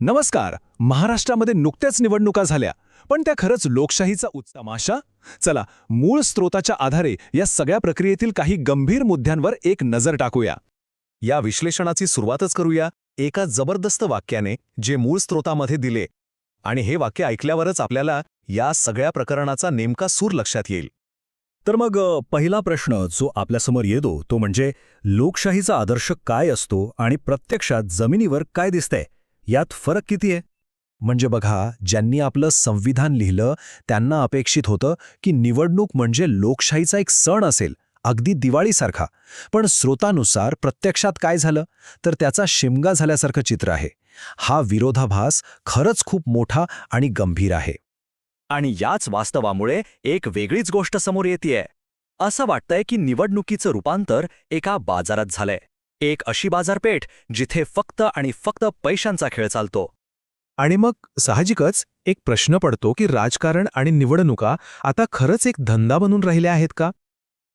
नमस्कार. महाराष्ट्रामध्ये नुकत्याच निवडणुका झाल्या. पण त्या खरंच लोकशाहीचा उत्तमाशा चला मूळ स्रोताच्या आधारे या सगळ्या प्रक्रियेतील काही गंभीर मुद्द्यांवर एक नजर टाकूया. या विश्लेषणाची सुरुवातच करूया. एका जबरदस्त वाक्याने जे मूळ स्रोतामध्ये दिले. आणि हे वाक्य ऐकल्यावरच आपल्याला या सगळ्या प्रकरणाचा नेमका सूर लक्षात येईल. तर मग पहिला प्रश्न जो आपल्यासमोर येतो तो म्हणजे लोकशाहीचा आदर्श काय असतो आणि प्रत्यक्षात जमिनीवर काय दिसतंय? यात फरक किती आहे? म्हणजे बघा ज्यांनी आपलं संविधान लिहिलं त्यांना अपेक्षित होतं की निवडणूक म्हणजे लोकशाहीचा एक सण असेल अगदी दिवाळीसारखा. पण स्रोतानुसार प्रत्यक्षात काय झालं? तर त्याचा शिमगा झाल्यासारखं चित्र आहे. हा विरोधाभास खरंच खूप मोठा आणि गंभीर आहे. आणि याच वास्तवामुळे एक वेगळीच गोष्ट समोर येतेय. असं वाटतंय की निवडणुकीचं रूपांतर एका बाजारात झालंय. एक अशी बाजारपेठ जिथे फक्त आणि फक्त पैशांचा खेळ चालतो. आणि मग साहजिकच एक प्रश्न पडतो की राजकारण आणि निवडणुका आता खरंच एक धंदा बनून राहिल्या आहेत का?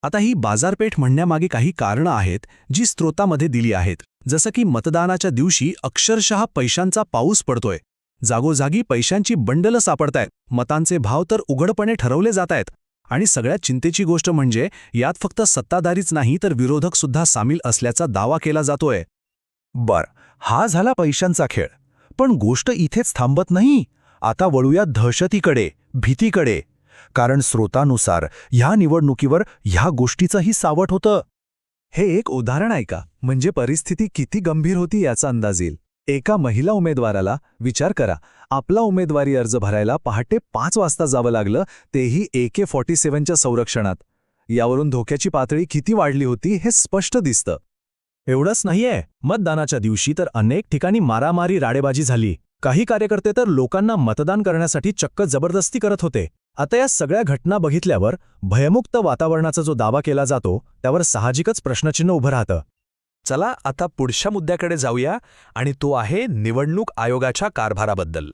आता ही बाजारपेठ म्हणण्यामागे काही कारणं आहेत जी स्त्रोतामध्ये दिली आहेत. जसं की मतदानाच्या दिवशी अक्षरशः पैशांचा पाऊस पडतोय. जागोजागी पैशांची बंडलं सापडतायत. मतांचे भाव तर उघडपणे ठरवले जात आहेत आणि सगळ्यात चिंतेची गोष्ट म्हणजे यात फक्त सत्ताधारीच नाही तर विरोधक सुद्धा सामील असल्याचा दावा केला जातोय. बर हा झाला पैशांचा खेळ. पण गोष्ट इथेच थांबत नाही. आता वळूया दहशतीकडे भीतीकडे. कारण स्रोतानुसार ह्या निवडणुकीवर ह्या गोष्टीचंही सावट होतं. हे एक उदाहरण आहे का? म्हणजे परिस्थिती किती गंभीर होती याचा अंदाज येईल. एका महिला उमेदवाराला विचार करा. आपला उमेदवारी अर्ज भरायला पहाटे पाच वाजता जावं लागलं तेही ए के फॉर्टी सेव्हनच्या संरक्षणात. यावरून धोक्याची पातळी किती वाढली होती हे स्पष्ट दिसतं. एवढंच नाहीये. मतदानाच्या दिवशी तर अनेक ठिकाणी मारामारी राडेबाजी झाली. काही कार्यकर्ते तर लोकांना मतदान करण्यासाठी चक्क जबरदस्ती करत होते. आता या सगळ्या घटना बघितल्यावर भयमुक्त वातावरणाचा जो दावा केला जातो त्यावर साहजिकच प्रश्नचिन्ह उभं राहतं. चला आता पुढच्या मुद्द्याकडे जाऊया आणि तो आहे निवडणूक आयोगाच्या कारभाराबद्दल.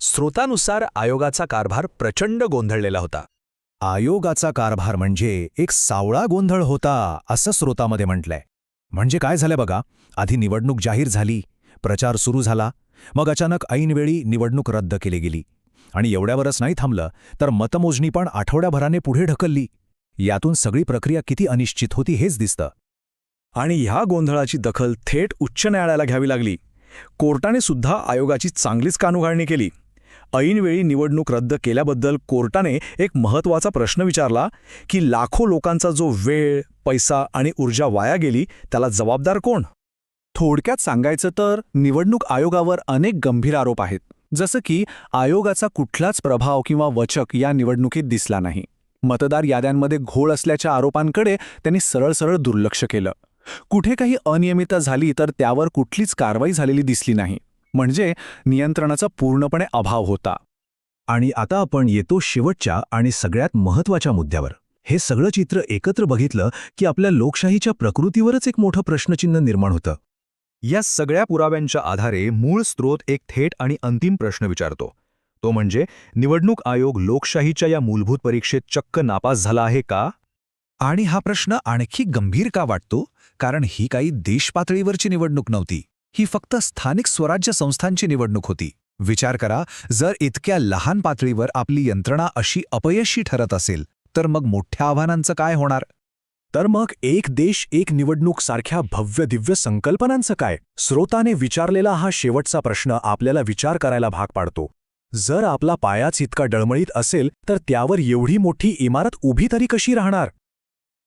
स्रोतानुसार आयोगाचा कारभार प्रचंड गोंधळलेला होता. आयोगाचा कारभार म्हणजे एक सावळा गोंधळ होता असं स्रोतामध्ये म्हटलंय. म्हणजे काय झालं बघा आधी निवडणूक जाहीर झाली प्रचार सुरू झाला मग अचानक ऐनवेळी निवडणूक रद्द केली गेली. आणि एवढ्यावरच नाही थांबलं तर मतमोजणी पण आठवड्याभराने पुढे ढकलली. यातून सगळी प्रक्रिया किती अनिश्चित होती हेच दिसतं. आणि ह्या गोंधळाची दखल थेट उच्च न्यायालयाला घ्यावी लागली. कोर्टाने सुद्धा आयोगाची चांगलीच कानुघाळणी केली. ऐनवेळी निवडणूक रद्द केल्याबद्दल कोर्टाने एक महत्त्वाचा प्रश्न विचारला की लाखो लोकांचा जो वेळ पैसा आणि ऊर्जा वाया गेली त्याला जबाबदार कोण? थोडक्यात सांगायचं तर निवडणूक आयोगावर अनेक गंभीर आरोप आहेत. जसं की आयोगाचा कुठलाच प्रभाव किंवा वचक या निवडणुकीत दिसला नाही. मतदार याद्यांमध्ये घोळ असल्याच्या आरोपांकडे त्यांनी सरळ सरळ दुर्लक्ष केलं. कुठे काही अनियमितता झाली तर त्यावर कुठलीच कारवाई झालेली दिसली नाही. म्हणजे नियंत्रणाचा पूर्णपणे अभाव होता. आणि आता आपण येतो शेवटच्या आणि सगळ्यात महत्त्वाच्या मुद्द्यावर. हे सगळं चित्र एकत्र बघितलं की आपल्या लोकशाहीच्या प्रकृतीवरच एक मोठं प्रश्नचिन्ह निर्माण होतं. या सगळ्या पुराव्यांच्या आधारे मूळ स्रोत एक थेट आणि अंतिम प्रश्न विचारतो. तो म्हणजे निवडणूक आयोग लोकशाहीच्या या मूलभूत परीक्षेत चक्क नापास झाला आहे का? आणि हा प्रश्न आणखी गंभीर का वाटतो? कारण ही काही देशपातळीवरची निवडणूक नव्हती. ही फक्त स्थानिक स्वराज्य संस्थांची निवडणूक होती. विचार करा जर इतक्या लहान पातळीवर आपली यंत्रणा अशी अपयशी ठरत असेल तर मग मोठ्या आव्हानांचं काय होणार? तर मग एक देश एक निवडणूक सारख्या भव्य दिव्य संकल्पनांचं काय? स्रोताने विचारलेला हा शेवटचा प्रश्न आपल्याला विचार करायला भाग पाडतो. जर आपला पायाच इतका डळमळीत असेल तर त्यावर एवढी मोठी इमारत उभी तरी कशी राहणार?